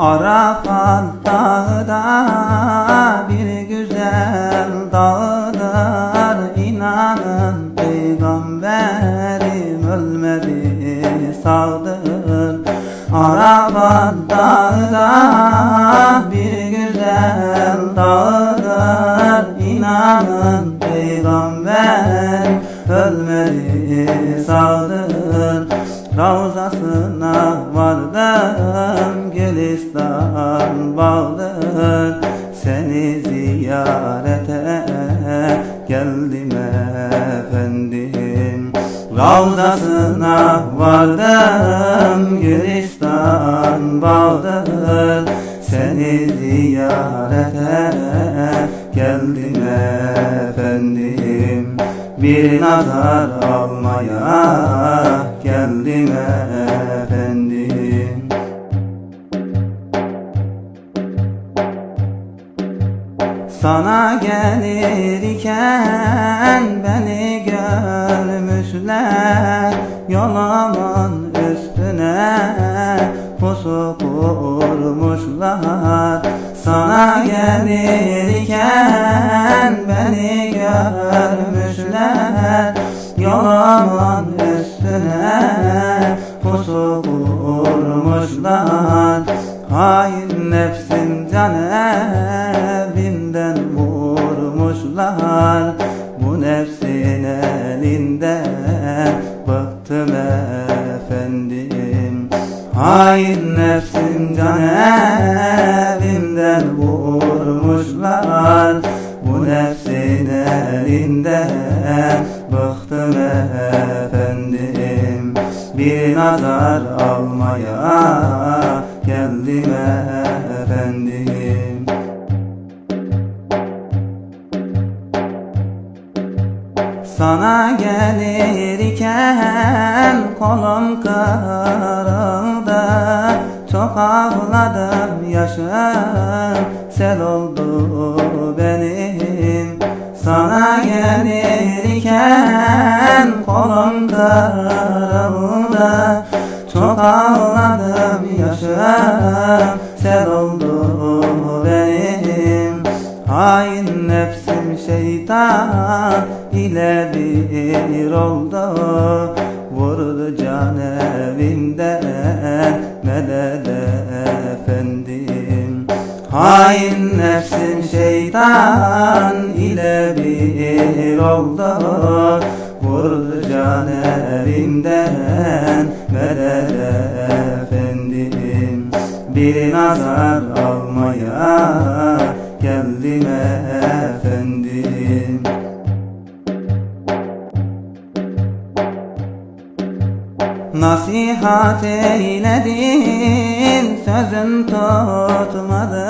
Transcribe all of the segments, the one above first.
Arafat dağda bir güzel dağdır İnanın peygamberim ölmedi sağdır Arafat dağda bir güzel dağdır İnanın vardım Gülistan bağdır Seni ziyarete. Geldim efendim Ravzasına vardım Gülistan bağdır Seni ziyarete. Geldim efendim Bir nazar almaya geldim efendim Sana gelirken beni görmüşler Yolumun üstüne pusu kurmuşlar Sana gelirken beni görmüşler Yolumun üstüne pusu kurmuşlar Hain nefsim can evinden vurmuşlar Bu nefsin elinden bıktım efendim Hain nefsim can evinden vurmuşlar. Bu nefsin elinden bıktım efendim Bir nazar almaya geldim efendim Sana gelirken kolum kırıldı. Çok ağladım yaşım sel oldu benim. Sana gelirken kolum kırıldı. Çok ağladım yaşım sel oldu benim. Hain nefsim şeytan ile bir oldu. Vurdu can evinden medet efendim. Hain nefsim şeytan ile bir oldu. Vurdu can evinden medet efendim. Bir nazar almaya geldim Nasihat eyledin sözün tutmadı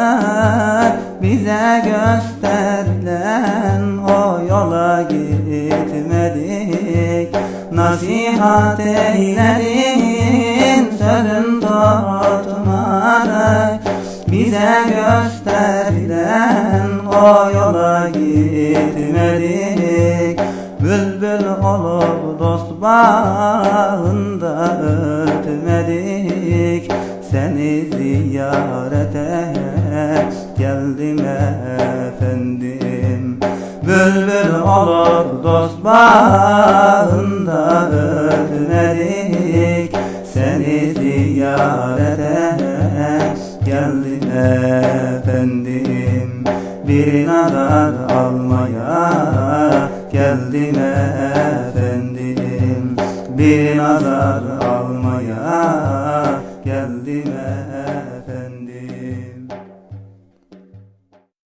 Bize gösterilen o yola gitmedik. Nasihat eyledin sözün tutmadı Bize gösterilen o yola gitmedik. Bülbül olup dost bağında ötmedik. Seni ziyarete geldim efendim. Bülbül olup dost bağında ötmedik. Seni ziyarete geldim efendim. Bir nazar almaya geldim efendim Bir nazar almaya geldim. efendim